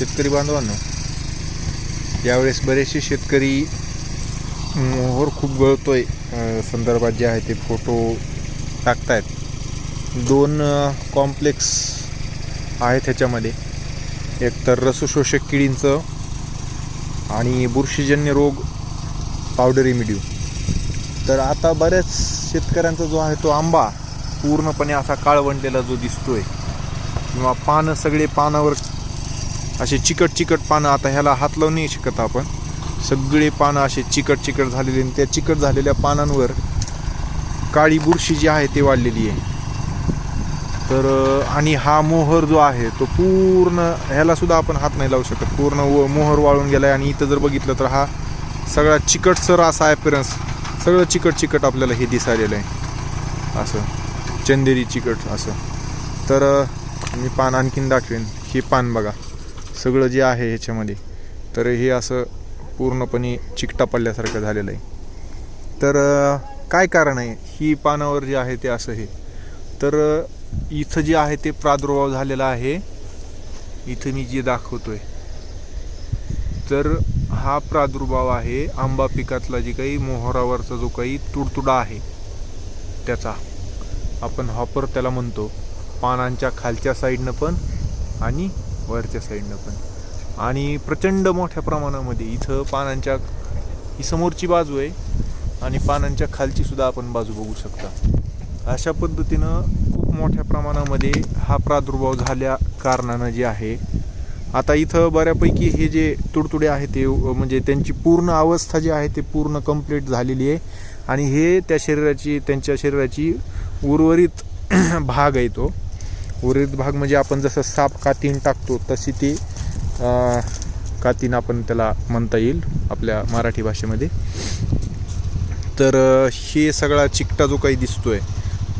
शेतकरी बांधवांनो यावेळेस बरेचसे शेतकरी मोहर खूप गळतोय आहे संदर्भात जे आहे ते फोटो टाकतायत. दोन कॉम्प्लेक्स आहेत ह्याच्यामध्ये. एक तर रसशोषक किडींचं आणि बुरशीजन्य रोग पावडर इमिड्यू तर आता बऱ्याच शेतकऱ्यांचा जो आहे तो आंबा पूर्णपणे असा काळवंडलेला जो दिसतोय किंवा पानं सगळे पानावर असे चिकट चिकट पानं आता ह्याला हात लावू नाही शकत आपण. सगळे पानं असे चिकट चिकट झालेले आणि त्या चिकट झालेल्या पानांवर काळी बुरशी जी आहे ती वाढलेली आहे. तर आणि हा मोहर जो आहे तो पूर्ण ह्यालासुद्धा आपण हात नाही लावू शकत. पूर्ण व- मोहर वाळून गेला आहे आणि इथं जर बघितलं तर हा सगळा चिकटसर असा ॲपिरन्स सगळं चिकट चिकट आपल्याला हे दिसायलेलं आहे. असं चंदेरी चिकट असं. तर मी पान आणखीन दाखवेन. हे पान बघा. सगळं जे आहे ह्याच्यामध्ये तर हे असं पूर्णपणे चिकटा पडल्यासारखं झालेलं आहे. तर काय कारण आहे? ही पानावर जे आहे ते असं हे. तर इथं जे आहे ते प्रादुर्भाव झालेला आहे. इथं मी जे दाखवतोय. तर हा प्रादुर्भाव आहे आंबा पिकातला जे काही मोहरावरचा जो काही तुडतुडा आहे त्याचा. आपण हॉपर त्याला म्हणतो. पानांच्या खालच्या साईडनं पण आणि वरच्या साईडनं पण. आणि प्रचंड मोठ्या प्रमाणामध्ये इथं पानांच्या ही समोरची बाजू आहे आणि पानांच्या खालची सुद्धा आपण बाजू बघू शकता. अशा पद्धतीनं खूप मोठ्या प्रमाणामध्ये हा प्रादुर्भाव झाल्या कारणानं जे आहे आता इथं बऱ्यापैकी हे जे तुडतुडे आहे ते म्हणजे त्यांची पूर्ण अवस्था जी आहे ते पूर्ण कंप्लीट झालेली आहे. आणि हे त्या शरीराची त्यांच्या शरीराची उर्वरित भाग आहे तो. उर्वरित भाग म्हणजे आपण जसं साप कातीन टाकतो तशी ती कातीन आपण त्याला म्हणता येईल आपल्या मराठी भाषेमध्ये. तर हे सगळा चिकटा जो काही दिसतोय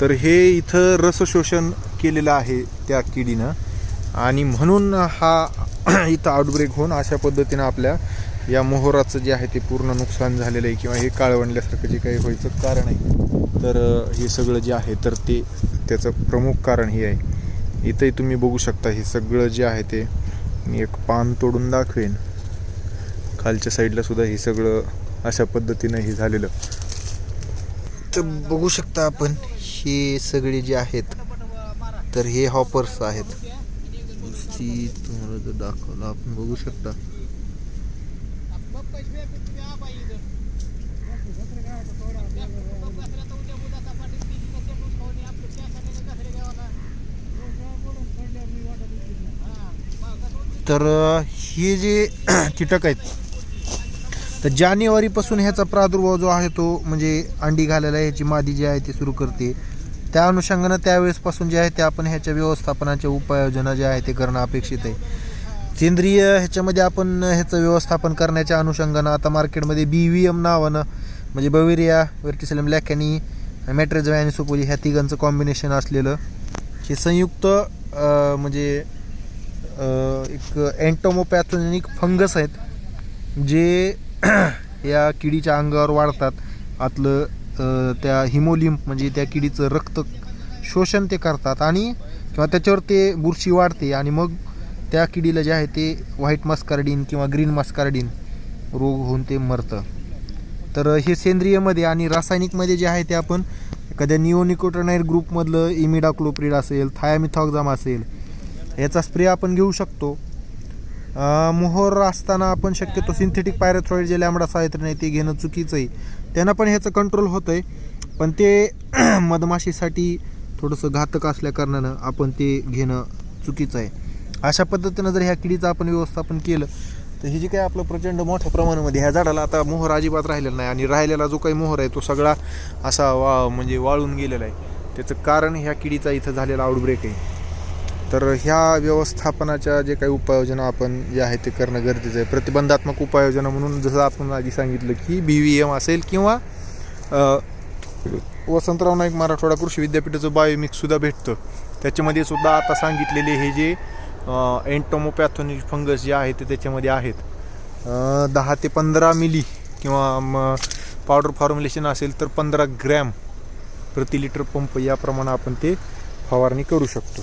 तर हे इथं रसशोषण केलेलं आहे त्या किडीनं. आणि म्हणून हा इथं आउटब्रेक होऊन अशा पद्धतीनं आपल्या या मोहराचं जे आहे ते पूर्ण नुकसान झालेलं आहे किंवा हे काळवंडल्यासारखं जे काही व्हायचं कारण आहे. तर हे सगळं जे आहे तर ते त्याचं प्रमुख कारण हे आहे. इथंही तुम्ही बघू शकता हे सगळं जे आहे ते मी एक पान तोडून दाखवेन. खालच्या साईडला सुद्धा हे सगळं अशा पद्धतीनं हे झालेलं. तर बघू शकता आपण हे सगळे जे आहेत तर हे हॉपर्स आहेत. ती तुम्हाला जर दाखवलं आपण बघू शकता. तर हे जे कीटक आहेत तर जानेवारीपासून ह्याचा प्रादुर्भाव जो आहे तो म्हणजे अंडी घालायला ह्याची मादी जी आहे ती सुरू करते. त्या अनुषंगानं त्यावेळेसपासून जे आहे ते आपण ह्याच्या व्यवस्थापनाच्या उपाययोजना ज्या आहे ते करणं अपेक्षित आहे. सेंद्रिय ह्याच्यामध्ये आपण ह्याचं व्यवस्थापन करण्याच्या अनुषंगानं आता मार्केटमध्ये बी व्ही एम नावानं म्हणजे बवेरिया व्हर्टिसलम लॅकॅनी मॅट्रेझो आणि सुपोली ह्या तिघांचं कॉम्बिनेशन असलेलं. हे संयुक्त म्हणजे एक अँटोमोपॅथनिक फंगस आहेत जे या किडीच्या अंगावर वाढतात. आतलं त्या हिमोलिम म्हणजे त्या किडीचं रक्त शोषण ते करतात आणि किंवा त्याच्यावर ते बुरशी वाढते आणि मग त्या किडीला जे आहे ते व्हाईट मस्कार्डिन किंवा ग्रीन मस्कार्डिन रोग होऊन ते मरतं. तर हे सेंद्रियमध्ये आणि रासायनिकमध्ये जे आहे ते आपण एखाद्या निओनिकोटोनाईड ग्रुपमधलं इमिडाक्लोप्रिड असेल थायामिथॉक्झाम असेल याचा स्प्रे आपण घेऊ शकतो. मोहोर मोहर असताना आपण शक्यतो सिंथेटिक पायरेथ्रॉइड जे लॅमडा साहित्य नाही ते घेणं चुकीचं आहे त्यांना पण ह्याचं कंट्रोल होतं आहे पण ते मधमाशीसाठी थोडंसं घातक असल्या कारणानं आपण ते घेणं चुकीचं आहे अशा पद्धतीनं जर ह्या किडीचं आपण व्यवस्थापन केलं तर हे जे काही आपलं प्रचंड मोठ्या प्रमाणामध्ये ह्या झाडाला आता मोहर अजिबात राहिलेला नाही आणि राहिलेला जो काही मोहर आहे तो सगळा असा वा म्हणजे वाळून गेलेला आहे. त्याचं कारण ह्या किडीचा इथं झालेला आउटब्रेक आहे. तर ह्या व्यवस्थापनाच्या जे काही उपाययोजना आपण जे आहे ते करणं गरजेचं आहे. प्रतिबंधात्मक उपाययोजना म्हणून जसं आपण आधी सांगितलं की बी व्ही एम असेल किंवा वसंतराव नाईक मराठवाडा कृषी विद्यापीठाचं बायोमिक्ससुद्धा भेटतं. त्याच्यामध्ये सुद्धा आता सांगितलेले हे जे एन्टोमोपॅथोनिक फंगस जे आहे ते त्याच्यामध्ये आहेत. दहा ते पंधरा मिली किंवा म पावडर फॉर्म्युलेशन असेल तर पंधरा ग्रॅम प्रति लिटर पंप याप्रमाणे आपण ते फवारणी करू शकतो.